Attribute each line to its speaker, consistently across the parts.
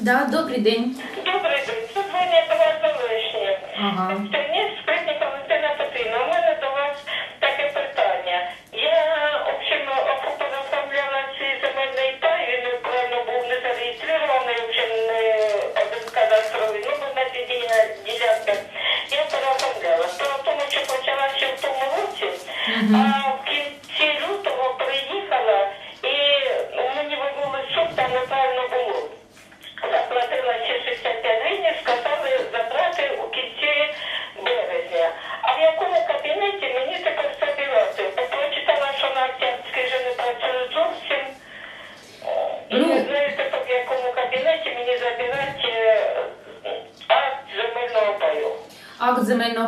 Speaker 1: Да, добрий день.
Speaker 2: Добрий день, до вас
Speaker 1: Ага.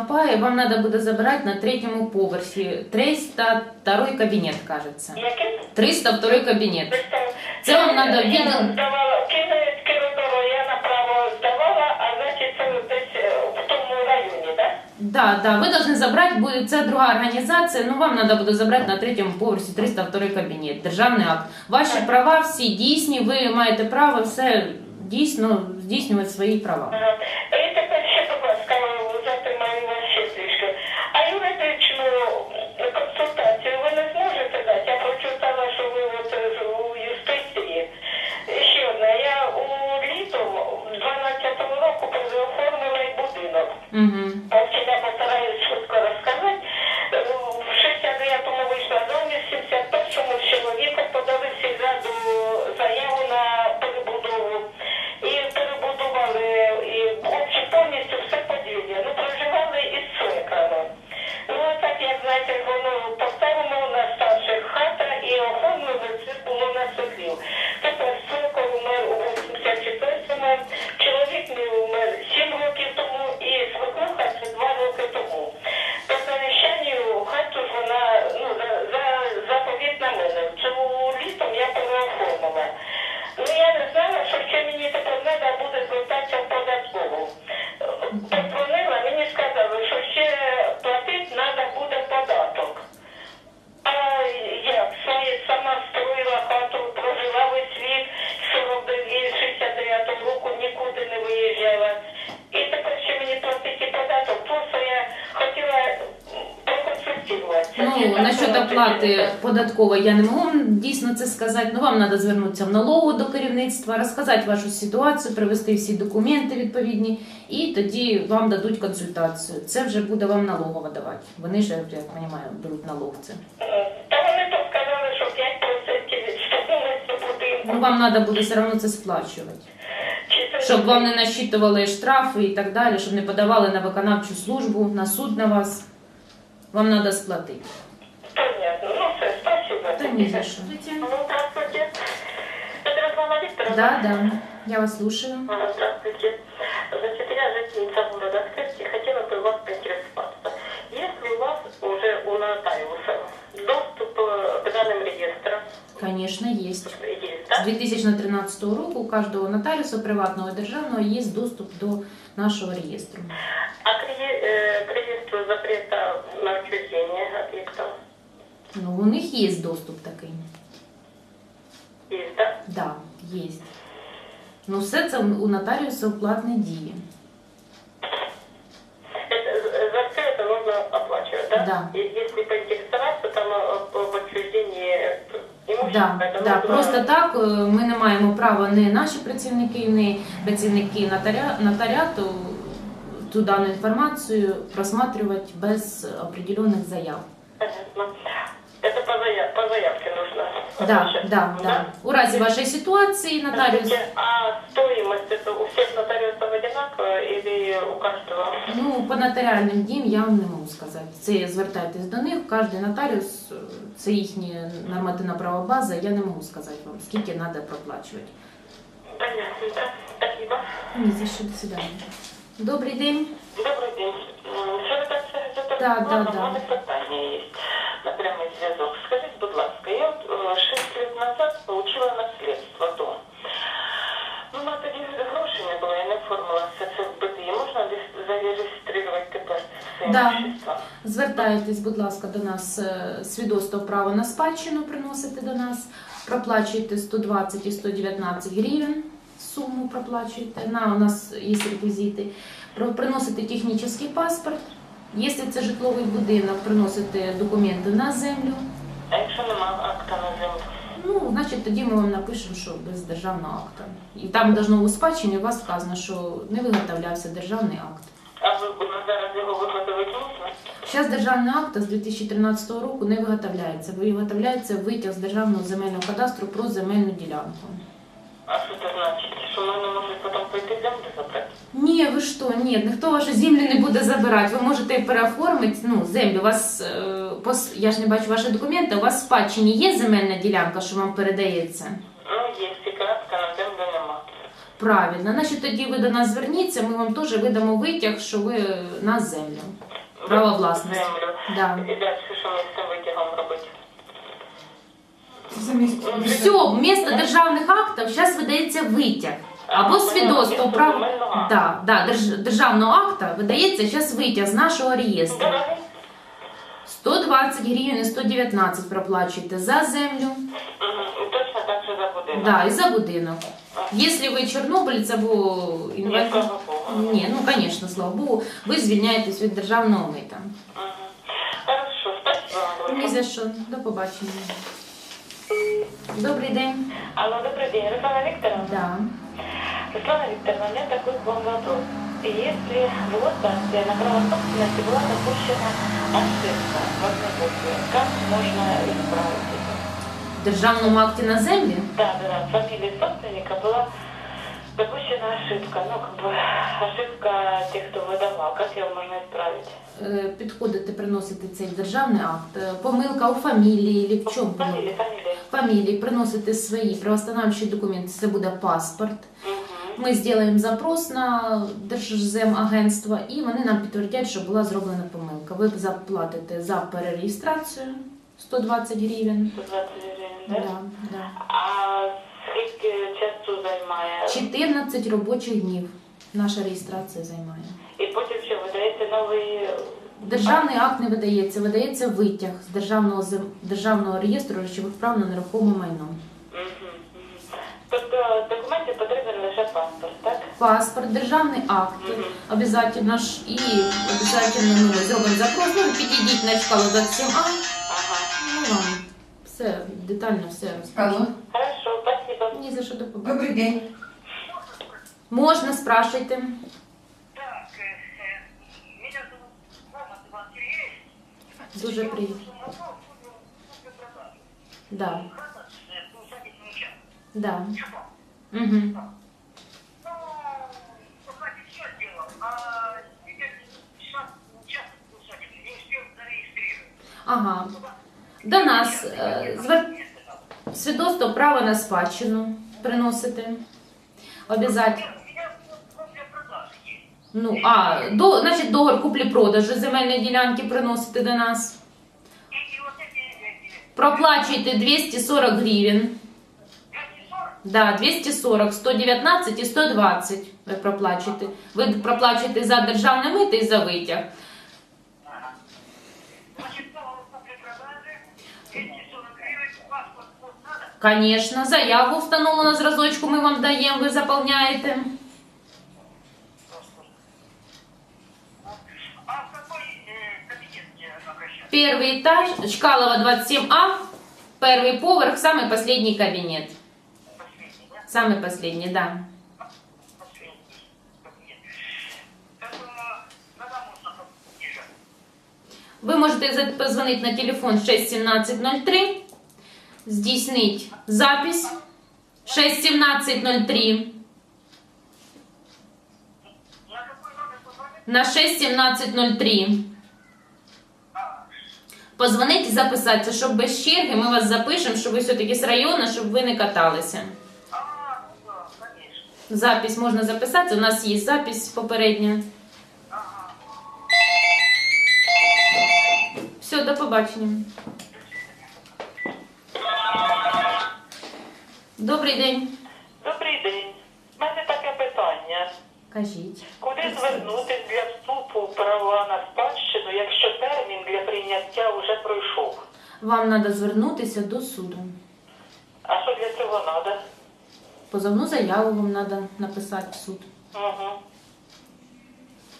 Speaker 2: Акт земельного паю
Speaker 1: вам надо буде забирати на третьому поверсі. 302 кабінет, кажеться.
Speaker 2: Який?
Speaker 1: 302 кабінет.
Speaker 2: Десь там-
Speaker 1: Це вам надо
Speaker 2: Я
Speaker 1: відділ-
Speaker 2: здавала кінець коридору, я направо здавала, а значить це десь е, в тому районі, так?
Speaker 1: Да, да, ви должны забрати, буде це друга організація, ну вам треба буде забрати на третьому поверсі 302 кабінет, державний акт. Ваші права всі дійсні, ви маєте право все дійсно здійснювати свої права.
Speaker 2: Ага. ні?
Speaker 1: податкової я не можу вам дійсно це сказати. Ну вам треба звернутися в налогу до керівництва, розказати вашу ситуацію, привести всі документи відповідні, і тоді вам дадуть консультацію. Це вже буде вам налогова давати. Вони ж, я розумію, беруть налог це.
Speaker 2: Та вони то сказали, що 5% відштовхнулися будинку.
Speaker 1: Ну вам треба буде все одно це сплачувати. Щоб вам не насчитували штрафи і так далі, щоб не подавали на виконавчу службу, на суд на вас. Вам треба сплатити
Speaker 2: Понятно. Ну все, спасибо.
Speaker 1: Та ні за що.
Speaker 2: Ну, здравствуйте. Это Руслана Викторовна?
Speaker 1: Да, да. Я вас слушаю.
Speaker 2: А, Здравствуйте. Значит, я жительница города Скерти. Хотела бы у вас поинтересоваться. Есть ли у вас уже у нотариуса доступ э, к данным реестрам?
Speaker 1: Конечно, є.
Speaker 2: Есть,
Speaker 1: З
Speaker 2: да?
Speaker 1: 2013 року у кожного нотаріуса приватного і державного є доступ до нашого реєстру.
Speaker 2: А к, ре- э, к реестру запрета на учреждение объектов
Speaker 1: Ну, у них є доступ такий.
Speaker 2: есть, да?
Speaker 1: Да, є. Ну, все це у нотаріуса у платній дії.
Speaker 2: Это, за все это нужно оплачивать, да?
Speaker 1: Да.
Speaker 2: И если поинтересоваться, там э, в учреждении имущества,
Speaker 1: Да,
Speaker 2: это
Speaker 1: да,
Speaker 2: нужно...
Speaker 1: просто так е, ми не маємо права не наші працівники, не працівники нотаря, нотаріату ту дану інформацію просматривати без определених заяв.
Speaker 2: Понятно. Это по, зая- по заявке нужно.
Speaker 1: Да,
Speaker 2: обращаться,
Speaker 1: да, да. У разі вашої ситуації нотаріус
Speaker 2: Скажите, А стоимость это у всех нотариусов одинаковая или у каждого?
Speaker 1: Ну, по нотаріальним діям я вам не можу сказати. Це звертайтесь до них, кожен нотаріус, е, це їхня нормативна права база, я не можу сказати вам, скільки треба проплачувати.
Speaker 2: Понятно, да? Спасибо.
Speaker 1: Ні, за що, до свидання. Добрий день.
Speaker 2: Добрый день. М, Секретарь Совета
Speaker 1: Да, да,
Speaker 2: Верховного
Speaker 1: да.
Speaker 2: у мене питання є на прямий зв'язок. Скажіть, будь ласка, я от 6 лет назад получила наследство дом. Ну, на тоді грошей не було, я не оформила все це в БДІ. Можна десь зареєструвати тепер це
Speaker 1: Да.
Speaker 2: імущество?
Speaker 1: Звертайтесь, будь ласка, до нас е, свідоцтво права на спадщину приносите до нас, проплачуйте 120 і 119 гривень. суму проплачуєте. На, у нас є реквізити. Приносите технічний паспорт. Якщо це житловий будинок, приносите документи на землю.
Speaker 3: А якщо нема акта на землю?
Speaker 1: Ну, значить, тоді ми вам напишемо, що без державного акта. І там должно у спадщині у вас вказано, що не виготовлявся державний акт.
Speaker 3: А ви зараз його виготовити можна?
Speaker 1: Зараз державний акт з 2013 року не виготовляється. Виготовляється витяг з державного земельного кадастру про земельну ділянку.
Speaker 3: А що це значить? Що мене можуть потім прийти землю забрати?
Speaker 1: Ні, ви що, ні, ніхто ваші землі не буде забирати. Ви можете переоформити ну, землю. У вас е, пос- я ж не бачу ваші документи. У вас в спадщині є земельна ділянка, що вам передається.
Speaker 3: Ну, є, тільки на землю нема.
Speaker 1: Правильно, значить тоді ви до нас зверніться, ми вам теж видамо витяг, що ви на землю. Право власності.
Speaker 3: Землю.
Speaker 1: Да.
Speaker 3: І далі, що ми з цим витягом робити?
Speaker 1: Все, вместо державних актів зараз видається витяг. Або свідоцтво прав... да, да, держ- державного акта видається зараз витяг з нашого реєстру. 120 гривень 119 проплачуєте за землю,
Speaker 3: точно так же за будинок.
Speaker 1: да, і за будинок. Якщо ви чорнобилець або інвалід, ні, ну звісно, слава Богу, ви звільняєтесь від державного мита.
Speaker 3: Хорошо, спасибо.
Speaker 1: Ні за що, до побачення. Добрий день.
Speaker 3: Алло, добрый день, Руслана Викторовна.
Speaker 1: Да.
Speaker 3: Руслана Викторовна, у меня такой к вам вопрос. Если в Лос-Анджелесе на право собственности была допущена ошибка в однобокие, как можно исправить это?
Speaker 1: В державному акті на землі
Speaker 3: Да, да, да, в фамилии собственника была допущена ошибка, ну, как бы ошибка тех, кто выдавал. Как ее можно исправить?
Speaker 1: е, підходите, приносите цей державний акт. Е, Помилка у фамілії чи в чому
Speaker 3: Фамилия,
Speaker 1: помилка?
Speaker 3: фамилия.
Speaker 1: Фамілії, приносите свої правостановчі документи, це буде паспорт. Ми зробимо запрос на Держземагентство і вони нам підтвердять, що була зроблена помилка. Ви заплатите за перереєстрацію 120 гривень.
Speaker 3: 120 гривен, да?
Speaker 1: Да, да.
Speaker 3: А скільки часу займає?
Speaker 1: 14 робочих днів наша реєстрація займає.
Speaker 3: І потім що видається новий
Speaker 1: Державний акт не видається, видається витяг з державного державного реєстру речових прав на нерухоме майно.
Speaker 3: паспорт, так?
Speaker 1: Паспорт, державний акт,
Speaker 3: Мгм.
Speaker 1: обов'язково ж і обов'язково ну, зробимо запрос. Ну, підійдіть на шкалу 27А,
Speaker 3: Ага.
Speaker 1: ну вам все детально все розкажу.
Speaker 4: Алло,
Speaker 3: Хорошо, спасибо.
Speaker 1: Ні за що до побачення.
Speaker 4: добрый день.
Speaker 1: Можна, спрашивайте.
Speaker 5: Так, э, э, меня зовут Рома Иван Сергеевич.
Speaker 1: Дуже приємно.
Speaker 5: Вопрос, купил, купил продажу.
Speaker 1: Да,
Speaker 5: Хата, э, двухсадебный участок.
Speaker 1: да.
Speaker 5: Чего?
Speaker 1: Угу. Ага. До нас е, звер... свідоцтво права на спадщину
Speaker 5: продажи есть.
Speaker 1: Ну, а, до, значить, договір куплі-продажу земельної ділянки приносите до нас. Проплачуєте 240 гривень.
Speaker 5: 240,
Speaker 1: Да, 240, 119 і 120 ви проплачуєте. Ви проплачуєте за державне мито і за витяг. Конечно, заяву встановлено зразочку, ми вам даємо, ви заповняєте.
Speaker 5: А в какой э, кабинет мне обращаться?
Speaker 1: Перший етаж, Чкалова 27А, перший поверх, самый последний кабінет.
Speaker 5: Последний, да?
Speaker 1: Самый последний, да.
Speaker 5: Последний кабинет. Это когда можно поближе?
Speaker 1: Ви можете за- позвонити на телефон 61703, здійснити запись 61703
Speaker 5: На какой номер позвонить?
Speaker 1: 61703. Позвоніть і записатися, щоб без черги ми вас запишемо, щоб ви все-таки з району, щоб ви не каталися. Запись можна записатися, у нас є запись попередня. Все, до побачення. Добрий день.
Speaker 3: Добрий день. У мене таке питання.
Speaker 1: Кажіть.
Speaker 3: Куди звернутися для вступу в права на спадщину, якщо термін для прийняття вже пройшов?
Speaker 1: Вам треба звернутися до суду.
Speaker 3: А що для цього треба?
Speaker 1: Позовну заяву вам треба написати в суд.
Speaker 3: Угу.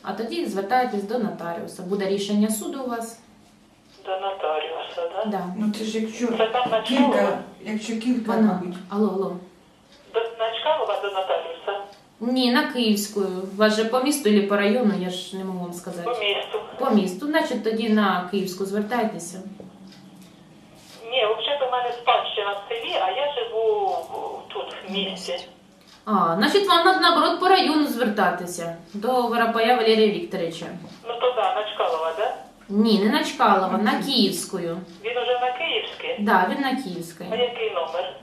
Speaker 1: А тоді звертаєтесь до нотаріуса. Буде рішення суду у вас.
Speaker 3: До нотаріуса, да?
Speaker 1: Да.
Speaker 4: Ну це ж якщо
Speaker 3: Це там на
Speaker 4: кілька, якщо кілька,
Speaker 1: Вона.
Speaker 4: мабуть.
Speaker 1: Алло, алло.
Speaker 3: До на Чкалова до нотаріуса?
Speaker 1: Ні, на Київську. У вас же по місту чи по району, я ж не можу вам
Speaker 3: По
Speaker 1: сказати.
Speaker 3: місту.
Speaker 1: По місту. Значить, тоді на Київську звертайтеся.
Speaker 3: Ні, взагалі у мене спадщина в селі, а я живу тут, в місті.
Speaker 1: А, значить, вам треба наоборот по району звертатися до Воропая Валерія Вікторовича.
Speaker 3: Ну то да, на Чкалова, да?
Speaker 1: Ні, не на Чкалова, на Київською.
Speaker 3: Він уже на Київській?
Speaker 1: Да, він на
Speaker 3: А
Speaker 1: Київській.
Speaker 3: який номер?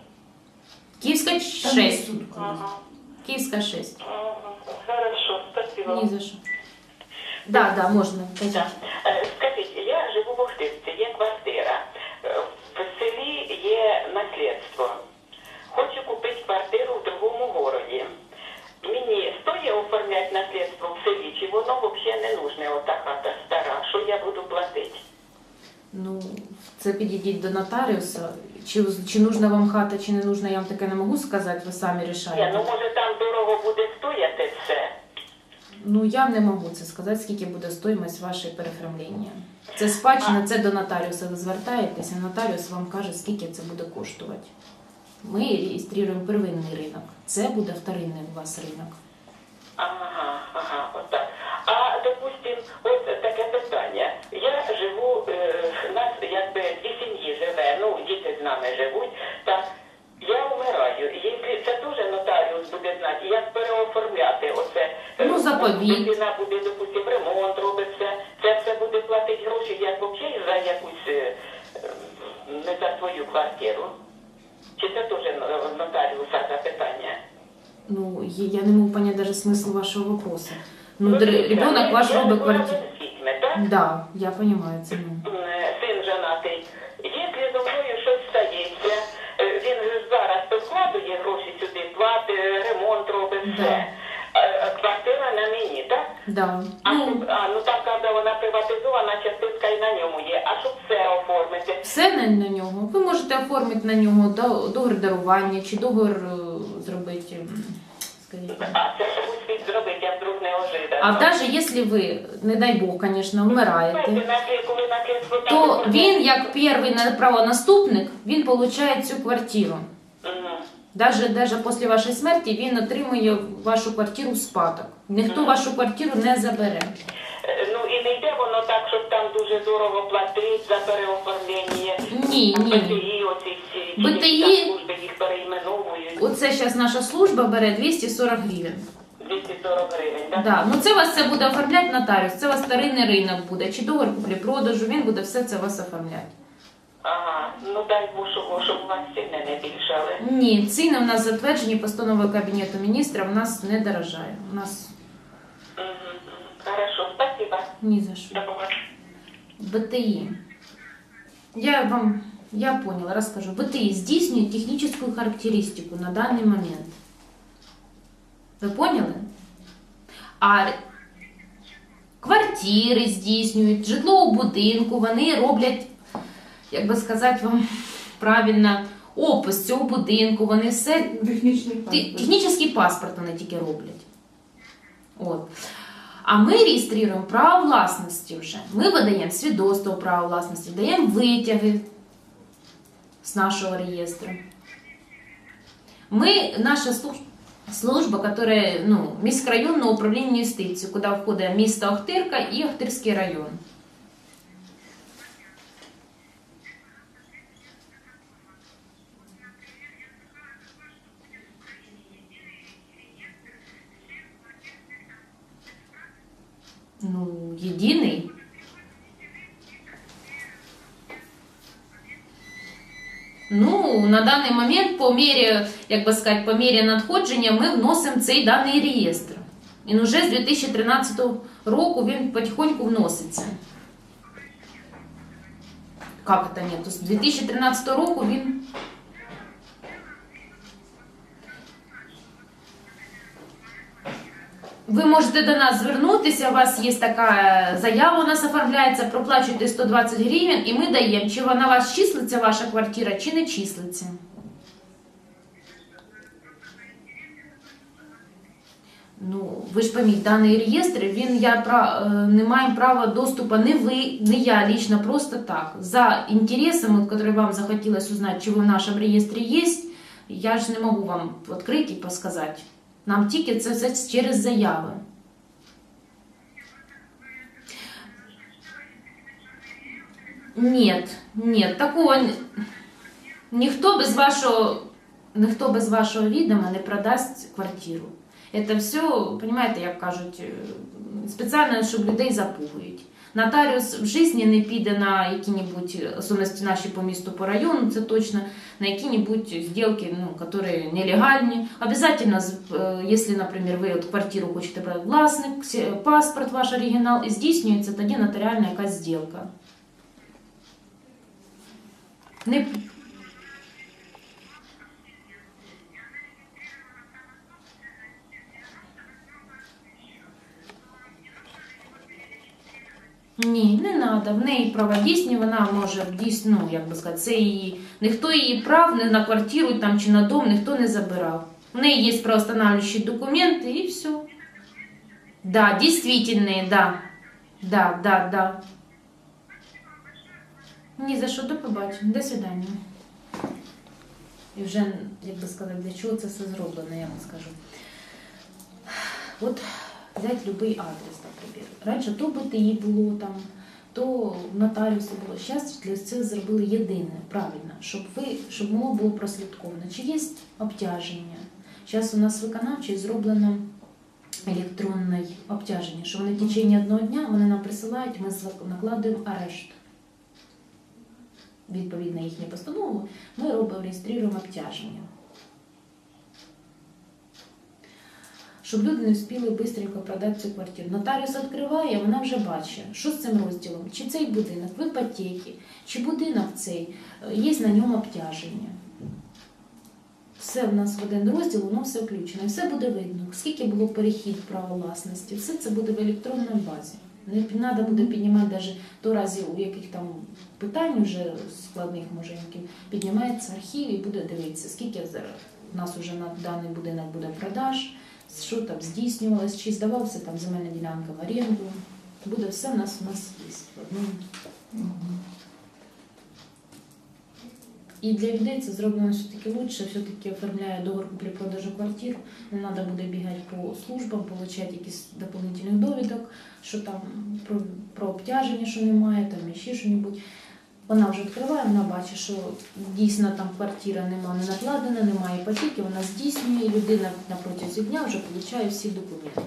Speaker 1: Київська
Speaker 4: Там
Speaker 1: 6.
Speaker 3: Ага.
Speaker 1: Київська 6.
Speaker 3: Ага. Хорошо, спасибо.
Speaker 1: Ні за що. Да, да, можна.
Speaker 3: Да. Е, Скажіть, я живу в Охтирці, є квартира. Стоїть оформляти наслідство в селі, чи воно взагалі не нужне, ота хата стара, що я буду платити?
Speaker 1: Ну, це підійдіть до нотаріуса. Чи, чи нужна вам хата, чи не нужна, я вам таке не можу сказати, ви самі рішаєте.
Speaker 3: Ні, ну може там дорого буде стояти все.
Speaker 1: Ну, я не можу це сказати, скільки буде стоїмость вашої переоформлення. Це спадщина, це до нотаріуса ви звертаєтеся, нотаріус вам каже, скільки це буде коштувати. Ми реєструємо первинний ринок. Це буде вторинний у вас ринок.
Speaker 3: Ага, ага, отак. А допустим, от таке питання. Я живу, е, нас якби дві сім'ї живе, ну діти з нами живуть. Так я вмираю. Якщо це теж нотаріус буде знати, як переоформляти оце. е,
Speaker 1: Ну, заповіт.
Speaker 3: Людина буде, допустим, ремонт робиться, це все буде платити гроші, як взагалі за якусь е, е, не за свою квартиру. Чи це теж нотаріуса запитання?
Speaker 1: Ну, я не можу зрозуміти даже смысл вашого вопроса. Ну,
Speaker 3: Ну,
Speaker 1: ребенок ваш
Speaker 3: живу
Speaker 1: квартиру. Да, я понимаю це. Ну.
Speaker 3: Син женатий. Якщо зі мною щось стається, е, він же зараз підкладує гроші сюди, платить, ремонт робить все. Е, е, Квартира на мені, так?
Speaker 1: Да.
Speaker 3: А,
Speaker 1: Ну,
Speaker 3: а ну там, правда, вона приватизована, частинка і на ньому є. А щоб все оформити?
Speaker 1: все на, на нього. Ви можете оформити на нього до- договір дарування чи договір е, зробити, м, скажіть.
Speaker 3: А це комусь слід зробити, я вдруг не ожидав.
Speaker 1: А навіть якщо ви, не дай Бог, звісно, вмираєте,
Speaker 3: коли
Speaker 1: то він, як перший на- правонаступник, він отримує цю квартиру.
Speaker 3: Мгм.
Speaker 1: Даже, даже після вашої смерті він отримує вашу квартиру в спадок. Ніхто вашу квартиру не забере.
Speaker 3: Е, Ну і не йде воно так, щоб там дуже дорого платити за переоформлення.
Speaker 1: Ні, ні.
Speaker 3: БТІ, оці всі
Speaker 1: БТІ?
Speaker 3: служби їх переіменовують.
Speaker 1: Оце зараз наша служба бере 240 гривень.
Speaker 3: 240 гривень, так?
Speaker 1: Да. Ну це вас це буде оформляти нотаріус, це у вас старинний ринок буде, чи договір куплі-продажу, він буде все це вас оформляти.
Speaker 3: Ага, ну дай Бог, щоб, у вас ціни не більшали.
Speaker 1: Ні, ціни у нас затверджені постановою Кабінету міністрів, у нас не дорожає. У нас.
Speaker 3: Хорошо, спасибо.
Speaker 1: ні за що.
Speaker 3: До побачення.
Speaker 1: БТІ. Я вам, я поняла, розкажу. БТІ здійснює технічну характеристику на даний момент. Ви поняли? А квартири здійснюють, житло у будинку, вони роблять, як би сказати вам правильно, опис цього будинку, вони все
Speaker 4: Технічний паспорт.
Speaker 1: Технічний паспорт вони тільки роблять. От. А ми реєструємо право власності вже. Ми видаємо свідоцтво права власності, даємо витяги з нашого реєстру. Ми, наша служба, служба которая, ну, міськрайонне управління юстиції, куди входить місто Охтирка і Охтирський район. Ну, єдиний. Ну, на даний момент, по мірі, як би сказати, по мірі надходження, ми вносимо цей даний реєстр. Він уже з 2013 року він потихоньку вноситься. Як це ні? То з 2013 року він. Ви можете до нас звернутися, у вас є така заява, у нас оформляється, проплачуйте 120 гривень, і ми даємо, чи вона вас числиться, ваша квартира, чи не числиться. Ну, ви ж пойміть, даний реєстр, він я пра- е, не маю права доступу не ви, не я лично, просто так. За інтересом, от, который вам захотілося узнати, чи ви в нашому реєстрі є, я ж не можу вам відкрити і посказати. Нам тільки це все через заяви. Нет, нет, такого ніхто без вашого, ніхто без вашого відома не продасть квартиру. Це все, понимаєте, як кажуть, е, спеціально, щоб людей запугують. Нотаріус в житті не піде на які-небудь, особливо наші по місту, по району, це точно, на які-небудь сделки, ну, которые нелегальні. Обязательно, якщо, наприклад, ви от квартиру хочете брати власник, паспорт ваш оригінал, і здійснюється тоді нотаріальна якась сделка. Не... Ні, не треба. В неї права дійсні, вона може дійсно, ну, як би сказати, це її. Ніхто її прав не на квартиру там, чи на дом ніхто не забирав. В неї є правоустанавливающие документи і все. Да, действительные, да. Да, да, да. Ні за що, до побачення, до свидання. І вже, як би сказати, для чого це все зроблено, я вам скажу. От взяти будь-який адрес, наприклад. Раніше то БТІ було там, то в нотаріусі було. Зараз для цього зробили єдине, правильно, щоб ви, щоб воно було прослідковано. Чи є обтяження? Зараз у нас виконавчий зроблено електронне обтяження, що вони в течение одного дня вони нам присилають, ми накладуємо арешт. Відповідно їхню постанову, ми робимо, реєструємо обтяження. Щоб люди не встигли швидко продати цю квартиру. Нотаріус відкриває, вона вже бачить, що з цим розділом, чи цей будинок в іпотеці, чи будинок цей, е, є на ньому обтяження. Все в нас в один розділ, воно все включено. І все буде видно, скільки було перехід права власності, все це буде в електронній базі. Не треба буде піднімати навіть до разі, у яких там питань вже складних яких піднімається архів і буде дивитися, скільки зараз у нас вже на даний будинок буде продаж, що там здійснювалось, чи здавався там земельна ділянка в оренду. Буде все в нас у нас є. І для людей це зроблено все-таки лучше, все-таки оформляє договор куплі-продажу квартир. Не треба буде бігати по службам, отримати якісь дополнительних довідок, що там про, про обтяження, що немає, там і ще щось. Вона вже відкриває, вона бачить, що дійсно там квартира нема не накладена, немає іпотеки, вона здійснює, і людина на дня вже отримує всі документи.